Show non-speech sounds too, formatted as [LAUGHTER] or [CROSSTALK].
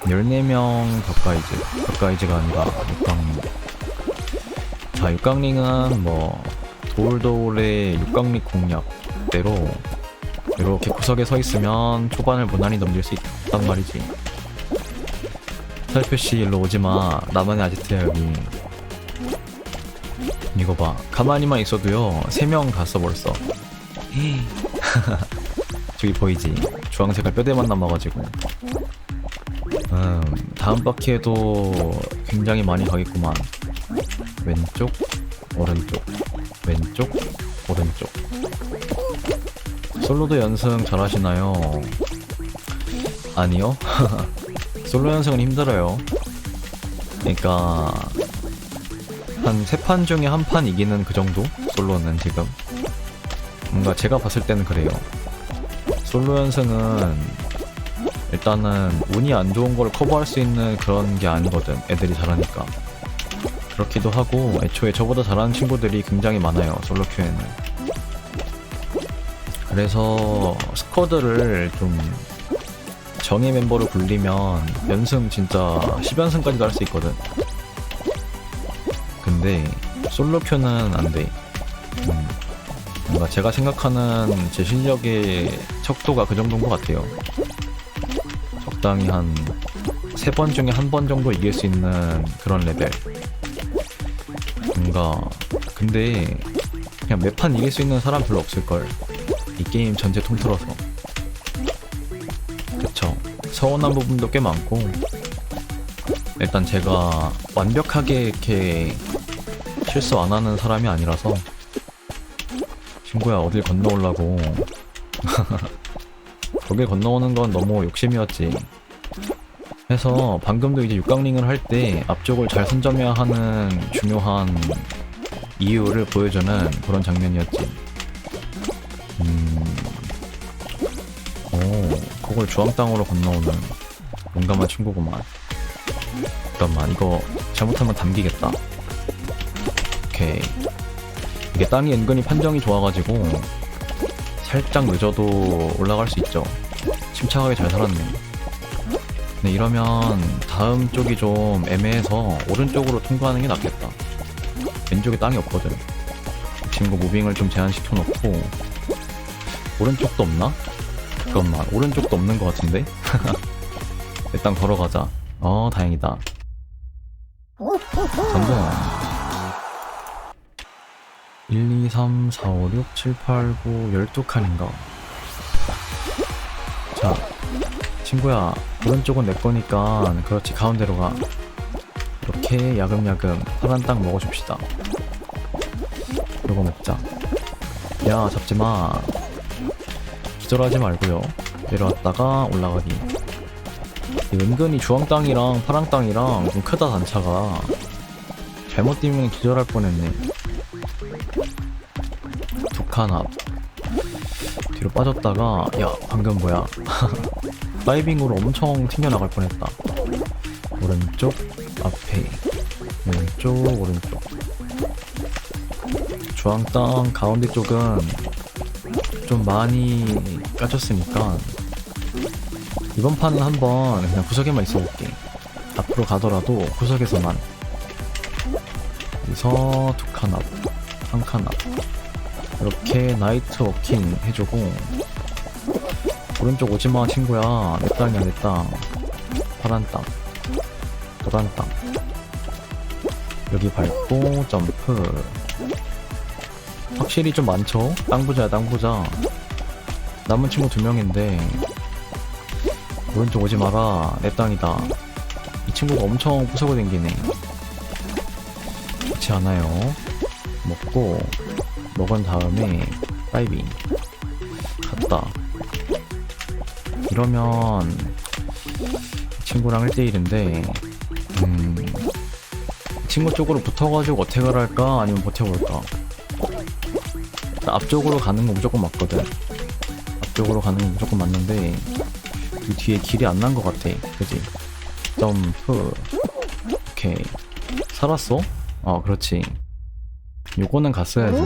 14명 가까이즈 가까이즈가 아니라 육강링 자 육강링은 뭐 돌돌의 육강링 공략대로 이렇게 구석에 서 있으면 초반을 무난히 넘길 수 있단 말이지. 살표씨 일로 오지마 나만의 아지트야 여기. 이거 봐. 가만히만 있어도요 3명 갔어 벌써. [LAUGHS] 저기 보이지? 주황색깔 뼈대만 남아가지고 음 다음 바퀴에도 굉장히 많이 가겠구만. 왼쪽 오른쪽 왼쪽 오른쪽. 솔로도 연승 잘 하시나요? 아니요. [LAUGHS] 솔로 연승은 힘들어요. 그러니까 한 세 판 중에 한 판 이기는 그 정도? 솔로는 지금? 뭔가 제가 봤을 때는 그래요. 솔로 연승은 일단은 운이 안 좋은 걸 커버할 수 있는 그런 게 아니거든 애들이 잘하니까. 그렇기도 하고 애초에 저보다 잘하는 친구들이 굉장히 많아요 솔로 큐에는. 그래서 스쿼드를 좀 정예 멤버로 굴리면 연승 진짜 10연승까지도 할 수 있거든. 근데 솔로 큐는 안돼. 음, 뭔가 제가 생각하는 제 실력의 척도가 그 정도인 것 같아요 적당히 한 세 번 중에 한 번 정도 이길 수 있는 그런 레벨. 뭔가 근데 그냥 매판 이길 수 있는 사람 별로 없을걸. 이 게임 전체 통틀어서. 그쵸. 서운한 부분도 꽤 많고. 일단 제가 완벽하게 이렇게 실수 안 하는 사람이 아니라서 친구야 어딜 건너오려고 [LAUGHS] 거길 건너오는 건 너무 욕심이었지. 해서 방금도 이제 육강링을 할 때 앞쪽을 잘 선점해야 하는 중요한 이유를 보여주는 그런 장면이었지. 음... 오 그걸 주황 땅으로 건너오는 용감한 친구구만. 잠깐만 이거 잘못하면 담기겠다. 오케이. 이게 땅이 은근히 판정이 좋아가지고 살짝 늦어도 올라갈 수 있죠. 침착하게 잘 살았네 네 이러면 다음 쪽이 좀 애매해서 오른쪽으로 통과하는 게 낫겠다. 왼쪽에 땅이 없거든. 이 친구 무빙을 좀 제한시켜 놓고. 오른쪽도 없나? 잠깐만 오른쪽도 없는 것 같은데? [LAUGHS] 일단 걸어가자. 어 다행이다. 성공 1, 2, 3, 4, 5, 6, 7, 8, 9, 12칸인가 자 친구야 오른쪽은 내 거니까 그렇지 가운데로 가. 이렇게 야금야금 파란 땅 먹어줍시다. 이거 먹자. 야 잡지 마. 기절하지 말고요. 내려왔다가 올라가기. 이 은근히 주황 땅이랑 파랑 땅이랑 좀 크다 단차가. 잘못 뛰면 기절할 뻔했네 앞 뒤로 빠졌다가 야 방금 뭐야. [LAUGHS] 다이빙으로 엄청 튕겨나갈 뻔했다. 오른쪽 앞에 왼쪽 오른쪽. 주황 땅 가운데 쪽은 좀 많이 까졌으니까 이번 판은 한번 그냥 구석에만 있어볼게. 앞으로 가더라도 구석에서만. 여기서 두 칸 앞, 한 칸 앞 이렇게 나이트 워킹 해주고 오른쪽 오지마 친구야. 내 땅이야 내 땅. 파란 땅. 노란 땅. 여기 밟고 점프. 확실히 좀 많죠? 땅 부자야 땅 부자. 남은 친구 두 명인데 오른쪽 오지 마라. 내 땅이다. 이 친구가 엄청 부수고 댕기네. 좋지 않아요. 먹고 먹은 다음에 다이빙. 갔다. 이러면 이 친구랑 1대1인데 음 친구 쪽으로 붙어가지고 어택을 할까? 아니면 버텨볼까? 앞쪽으로 가는 거 무조건 맞거든. 앞쪽으로 가는 거 무조건 맞는데 이 뒤에 길이 안 난 것 같아. 그지? 점프. 오케이. 살았어? 어 그렇지 요거는 갔어야지